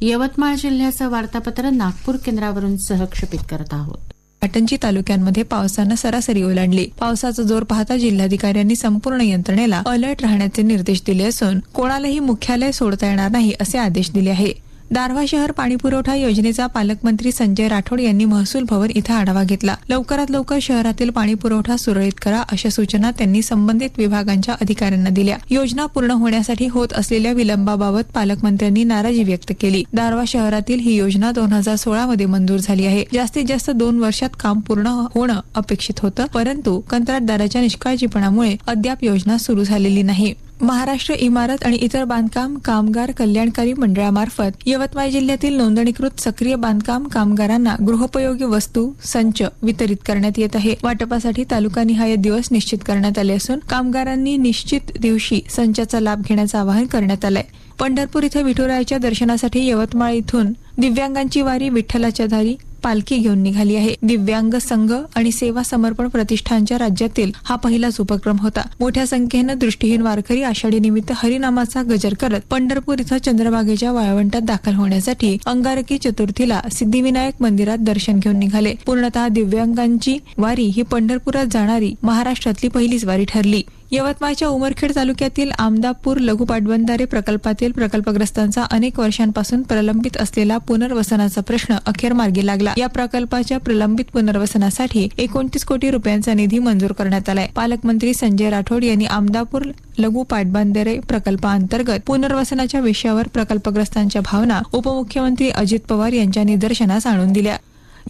यवतमाळ जिल्ह्याचं वार्तापत्र नागपूर केंद्रावरून सहक्षेपित करत आहोत. पाटणची तालुक्यांमध्ये पावसानं सरासरी ओलांडली. पावसाचा जोर पाहता जिल्हाधिकाऱ्यांनी संपूर्ण यंत्रणेला अलर्ट राहण्याचे निर्देश दिले असून कोणालाही मुख्यालय सोडता येणार नाही असे आदेश दिले आहे. दारव्हा शहर पाणीपुरवठा योजनेचा पालकमंत्री संजय राठोड यांनी महसूल भवन इथं आढावा घेतला. लवकरात लवकर शहरातील पाणीपुरवठा सुरळीत करा अशा सूचना त्यांनी संबंधित विभागांच्या अधिकाऱ्यांना दिल्या. योजना पूर्ण होण्यासाठी होत असलेल्या विलंबाबाबत पालकमंत्र्यांनी नाराजी व्यक्त केली. दारवा शहरातील ही योजना दोन हजार सोळा मध्ये मंजूर झाली आहे. जास्तीत जास्त दोन वर्षात काम पूर्ण होणं अपेक्षित होतं परंतु कंत्राटदाराच्या निष्काळजीपणामुळे अद्याप योजना सुरू झालेली नाही. महाराष्ट्र इमारत आणि इतर बांधकाम कामगार कल्याणकारी मंडळामार्फत यवतमाळ जिल्ह्यातील नोंदणीकृत सक्रिय बांधकाम कामगारांना गृहोपयोगी वस्तू संच वितरित करण्यात येत आहे. वाटपासाठी तालुकानिहाय दिवस निश्चित करण्यात आले असून कामगारांनी निश्चित दिवशी संचाचा लाभ घेण्याचं आवाहन करण्यात आलंय. पंढरपूर इथं विठुरायाच्या दर्शनासाठी यवतमाळ इथून दिव्यांगांची वारी विठ्ठलाच्या दारी पालखी घेऊन निघाली आहे. दिव्यांग संघ आणि सेवा समर्पण प्रतिष्ठानच्या राज्यातील हा पहिलाच उपक्रम होता. मोठ्या संख्येनं दृष्टीहीन वारकरी आषाढी निमित्त हरिनामाचा गजर करत पंढरपूर इथं चंद्रभागेच्या वाळवंटात दाखल होण्यासाठी अंगारकी चतुर्थीला सिद्धिविनायक मंदिरात दर्शन घेऊन निघाले. पूर्णतः दिव्यांगांची वारी ही पंढरपुरात जाणारी महाराष्ट्रातली पहिलीच वारी ठरली. यवतमाळच्या उमरखेड तालुक्यातील आमदापूर लघु पाटबंधारे प्रकल्पातील प्रकल्पग्रस्तांचा अनेक वर्षांपासून प्रलंबित असलेला पुनर्वसनाचा प्रश्न अखेर मार्गी लागला. या प्रकल्पाच्या प्रलंबित पुनर्वसनासाठी एकोणतीस कोटी रुपयांचा निधी मंजूर करण्यात आलाय. पालकमंत्री संजय राठोड यांनी आमदापूर लघु पाटबंधारे प्रकल्पाअंतर्गत पुनर्वसनाच्या विषयावर प्रकल्पग्रस्तांच्या भावना उपमुख्यमंत्री अजित पवार यांच्या निदर्शनास आणून दिल्या.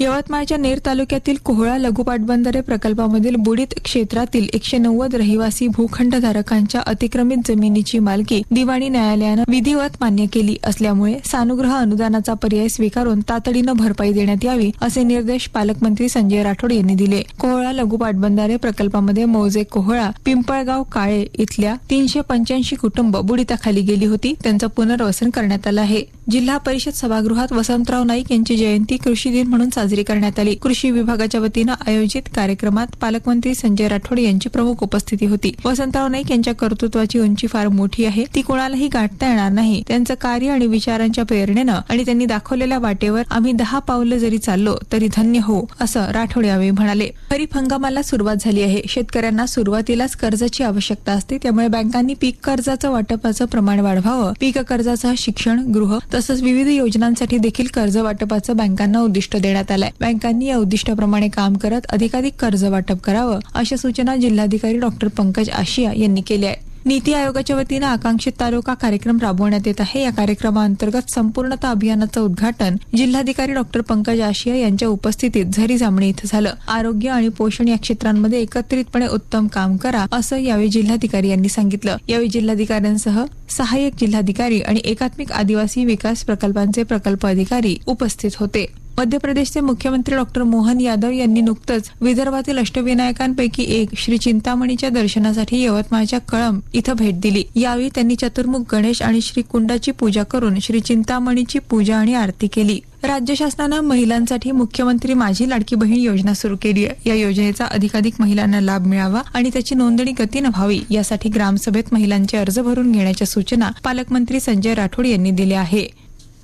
यवतमाळच्या नेर तालुक्यातील कोहळा लघु पाटबंधारे प्रकल्पामधील बुडीत क्षेत्रातील एकशे नव्वद रहिवासी भूखंडधारकांच्या अतिक्रमित जमिनीची मालकी दिवाणी न्यायालयानं विधिवत मान्य केली असल्यामुळे सानुग्रह अनुदानाचा पर्याय स्वीकारून तातडीनं भरपाई देण्यात यावी असे निर्देश पालकमंत्री संजय राठोड यांनी दिले. कोहळा लघु पाटबंधारे प्रकल्पामध्ये मौजे कोहळा पिंपळगाव काळे इथल्या तीनशे पंच्याऐंशी कुटुंब बुडीताखाली गेली होती. त्यांचं पुनर्वसन करण्यात आलं आहे. जिल्हा परिषद सभागृहात वसंतराव नाईक यांची जयंती कृषी दिन म्हणून साजरी करण्यात आली. कृषी विभागाच्या वतीनं आयोजित कार्यक्रमात पालकमंत्री संजय राठोड यांची प्रमुख उपस्थिती होती. वसंतराव नाईक यांच्या कर्तृत्वाची उंची फार मोठी आहे. ती कोणालाही गाठता येणार नाही. त्यांचं कार्य आणि विचारांच्या प्रेरणेनं आणि त्यांनी दाखवलेल्या वाटेवर आम्ही दहा पावलं जरी चाललो तरी धन्य हो असं राठोड यावेळी म्हणाले. खरीप हंगामाला सुरुवात झाली आहे. शेतकऱ्यांना सुरुवातीलाच कर्जाची आवश्यकता असते. त्यामुळे बँकांनी पीक कर्जाचं वाटपाचं प्रमाण वाढवावं. पीक कर्जाचं शिक्षण गृह तसंच विविध योजनांसाठी देखील कर्ज वाटपाचं बँकांना उद्दिष्ट देण्यात आलाय बँकांनी या उद्दिष्टाप्रमाणे काम करत अधिकाधिक कर्ज वाटप करावं अशा सूचना जिल्हाधिकारी डॉक्टर पंकज आशिया यांनी केल्या आहे नीती आयोगाच्या वतीनं आकांक्षित तालुका कार्यक्रम राबवण्यात येत आहे. या कार्यक्रमाअंतर्गत संपूर्णता अभियानाचं उद्घाटन जिल्हाधिकारी डॉक्टर पंकज आशिया यांच्या उपस्थितीत झरी जामणी इथं झालं. आरोग्य आणि पोषण या क्षेत्रांमध्ये एकत्रितपणे उत्तम काम करा असं यावेळी जिल्हाधिकारी यांनी सांगितलं. यावेळी जिल्हाधिकाऱ्यांसह सहाय्यक जिल्हाधिकारी आणि एकात्मिक आदिवासी विकास प्रकल्पांचे प्रकल्प अधिकारी उपस्थित होते. मध्य प्रदेशचे मुख्यमंत्री डॉक्टर मोहन यादव यांनी नुकतंच विदर्भातील अष्टविनायकांपैकी एक श्री चिंतामणीच्या दर्शनासाठी यवतमाळच्या कळंब इथं भेट दिली. यावेळी त्यांनी चतुर्मुख गणेश आणि श्री कुंडाची पूजा करून श्री चिंतामणीची पूजा आणि आरती केली. राज्य शासनानं महिलांसाठी मुख्यमंत्री माझी लाडकी बहीण योजना सुरू केली आहे. या योजनेचा अधिकाधिक महिलांना लाभ मिळावा आणि त्याची नोंदणी गतीनं व्हावी यासाठी ग्रामसभेत महिलांचे अर्ज भरून घेण्याच्या सूचना पालकमंत्री संजय राठोड यांनी दिल्या आहे.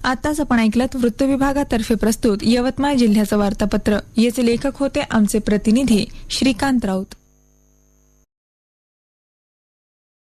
आताच आपण ऐकलं वृत्त विभागातर्फे प्रस्तुत यवतमाळ जिल्ह्याचं वार्तापत्र. याचे लेखक होते आमचे प्रतिनिधी श्रीकांत राऊत.